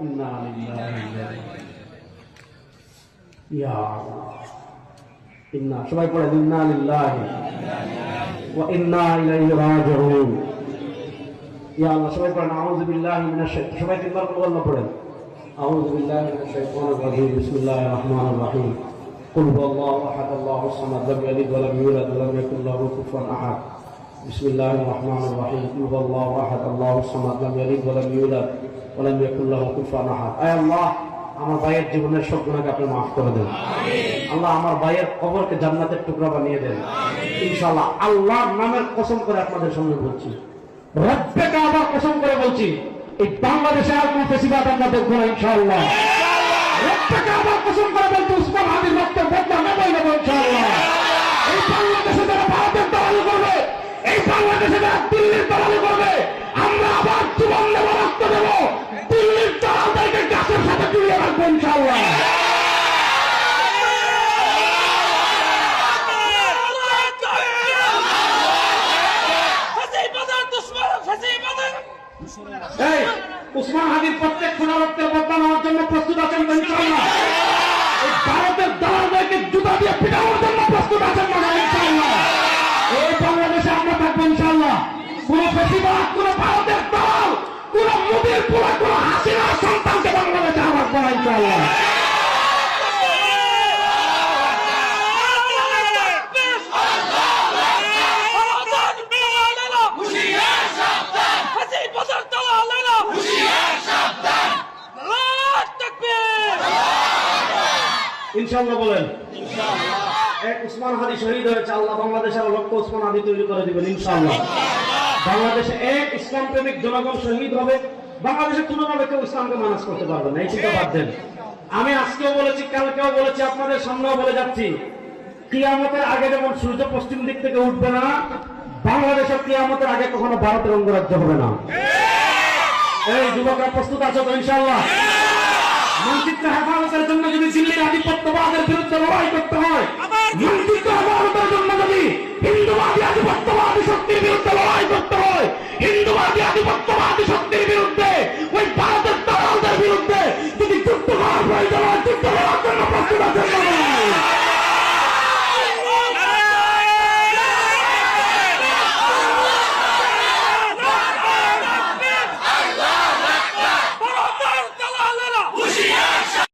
إنا لله يا الله إنا সবাই পড়ে ইন্না লিল্লাহি ওয়া ইন্না ইলাইহি রাজিউন ইয়া আল্লাহ সবাই পড়েন আউযু বিল্লাহি মিনাশ শাইতানির সবাই তিনবার করে আল্লাহ পড়েন আউযু বিল্লাহি মিনাশ শাইতানির রাজিম বিসমিল্লাহির রহমানির রহিম قل هو الله احد الله الصمد لم يلد ولم يولد ولم يكن له كفوا احد بسم الله الرحمن الرحيم قل هو الله احد الله الصمد لم يلد ولم يولد ولم يكن له كفوا احد اي الله আমার ভাইয়ের জীবনের সব গুণাকে আপনি মাফ করে দেন আল্লাহ আমার ভাইয়ের কবরকে জান্নাতের টুকরা বানিয়ে দেন ইনশাআল্লাহ আল্লাহর নামের কসম করে আপনাদের সামনে বলছি রব্বেকে আবার কসম করে বলছি এই বাংলাদেশে আর কোনো ফেসিবাদ আমরা দেখবো না ইনশাআল্লাহ রক্তকে আবার কসম করে বলতে উসমান হাদির রক্তের বদলা নেবই নেবো ইনশাআল্লাহ এই বাংলাদেশে বাংলাদেশে দিল্লির দালালি করবে, আমরা আবার জীবন দেবো রক্ত দেবো। দিল্লির দালালদেরকে গাছের সাথে জুড়িয়ে রাখব ইনশাআল্লাহ। এই, উসমান হাদির প্রত্যেক খোলা রক্তের বদলা জন্য প্রস্তুত আছেন ভারতের দালালদেরকে জুতা দিয়ে কোন প্রতিবাদ, কোন ভারতের দালাল কোন মোদীর পুরা কোন হাসিনা সন্তানকে বাংলাদেশে আমার করা ইনশাআল্লাহ ইনশাআল্লাহ বলেন। এক উসমান হাদি শহীদ হয়েছে, আল্লাহ বাংলাদেশের লক্ষ উসমান হাদি তৈরি করে দিবেন, ইনশাআল্লাহ। বাংলাদেশে এক ইসলাম প্রেমিক জনগণ শহীদ হবে। বাংলাদেশে কোনোভাবে কেউ ইসলামকে মানাস করতে পারবে না, এই চিন্তা দেন। আমি আজকেও বলেছি, কালকেও বলেছি, আপনাদের সামনেও বলে যাচ্ছি, কিয়ামতের আগে যেমন সূর্য পশ্চিম দিক থেকে উঠবে না, বাংলাদেশের কিয়ামতের আগে কখনো ভারতের অঙ্গরাজ্য হবে না। এই যুবকরা প্রস্তুত আছো তো, ইনশাআল্লাহ? মানচিত্র হেফাজতের জন্য যদি দিল্লির আধিপত্যবাদের বিরুদ্ধে লড়াই করতে হয় মানচিত্র